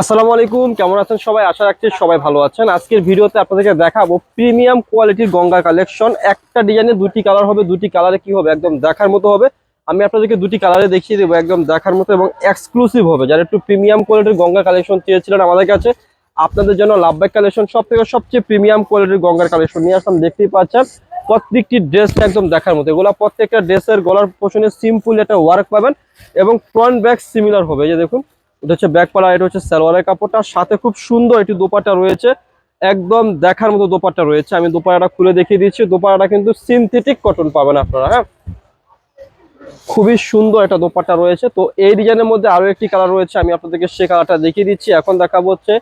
আসসালামু আলাইকুম, কেমন আছেন সবাই? আশা রাখছি সবাই ভালো আছেন। আজকের ভিডিওতে আপনাদেরকে দেখাবো প্রিমিয়াম কোয়ালিটির গঙ্গা কালেকশন। একটা ডিজাইনে দুটি কালার হবে, দুটি কালারে কি হবে একদম দেখার মতো হবে। আমি আপনাদেরকে দুটি কালারে দেখিয়ে দেবো একদম দেখার মতো এবং এক্সক্লুসিভ হবে। যারা একটু প্রিমিয়াম কোয়ালিটির গঙ্গা কালেকশন চেয়েছিলেন আমাদের কাছে, আপনাদের জন্য লাভবাই কালেকশন সব থেকে সবচেয়ে প্রিমিয়াম কোয়ালিটির গঙ্গার কালেকশন নিয়ে আসলাম, দেখতেই পাচ্ছেন। প্রত্যেকটি ড্রেস একদম দেখার মতো। এগুলো প্রত্যেকটা ড্রেসের গলার পোষণে সিম্পল একটা ওয়ার্ক পাবেন এবং ফ্রন্ট ব্যাক সিমিলার হবে। এই যে দেখুন এটা হচ্ছে ব্যাক পালা, এটা হচ্ছে সালোয়ারের কাপড়টা। সাথে খুব সুন্দর একটি দোপাট্টা রয়েছে। একদম দেখার মতো দোপাট্টা রয়েছে। আমি দোপাট্টাটা খুলে দেখিয়ে দিচ্ছি। দোপাট্টাটা কিন্তু সিনথেটিক কটন পাবেন আপনারা হ্যাঁ? খুবই সুন্দর একটা দোপাট্টা রয়েছে। তো এই ডিজাইনের মধ্যে আরও একটি কালার রয়েছে। আমি আপনাদেরকে সে কালারটা দেখিয়ে দিচ্ছি। এখন দেখাবো হচ্ছে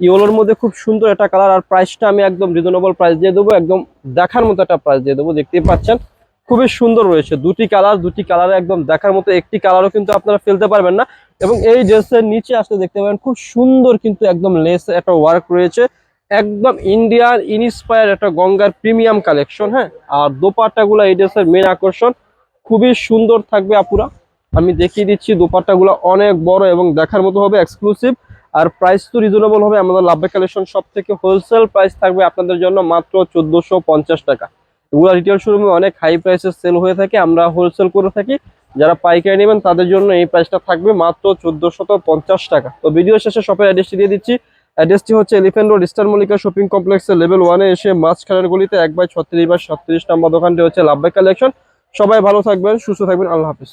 ইয়েলোর মধ্যে খুব সুন্দর একটা কালার আর প্রাইসটা আমি একদম রিজনেবল প্রাইস দিয়ে দেবো। একদম দেখার মতো একটা প্রাইস দিয়ে দেবো। দেখতেই পাচ্ছেন, খুবই সুন্দর রয়েছে। দুটি কালার দুটি কালারে একদম দেখার মতো একটি কালারও কিন্তু আপনারা ফেলতে পারবেন না। এবং এই ড্রেসের নিচে আসলে দেখতে পাবেন, খুব সুন্দর কিন্তু একদম লেস একটা ওয়ার্ক রয়েছে। একদম ইন্ডিয়ান ইনস্পায়ার একটা গঙ্গার প্রিমিয়াম কালেকশন হ্যাঁ? আর দোপাট্টাগুলো এই ড্রেসের মেন আকর্ষণ। খুবই সুন্দর থাকবে, আপুরা। আমি দেখিয়ে দিচ্ছি, দোপাট্টাগুলো অনেক বড় এবং দেখার মতো হবে এক্সক্লুসিভ আর প্রাইস তো রিজনেবল হবে, আমাদের লাভবে কালেকশন সব থেকে হোলসেল প্রাইস থাকবে আপনাদের জন্য মাত্র চোদ্দশো টাকা। এগুলো রিটেল শোরুমে অনেক হাই প্রাইসে সেল হয়ে থাকে, আমরা হোলসেল করে থাকি। যারা পাইকারি নেবেন, তাদের জন্য এই প্রাইসটা থাকবে মাত্র চোদ্দোশত পঞ্চাশ টাকা। তো ভিডিও শেষে শপের অ্যাড্রেসটি দিয়ে দিচ্ছি। অ্যাড্রেসটি হচ্ছে Elephant Road Eastern Mallika shopping কমপ্লেক্সের লেভেল ওয়ানে এসে মাঝখানের গলিতে এক বাই ছত্রিশ বা সাতত্রিশ নম্বর দোকানটি হচ্ছে লাভবাই কালেকশন সবাই ভালো থাকবেন, সুস্থ থাকবেন, আল্লাহ হাফিজ।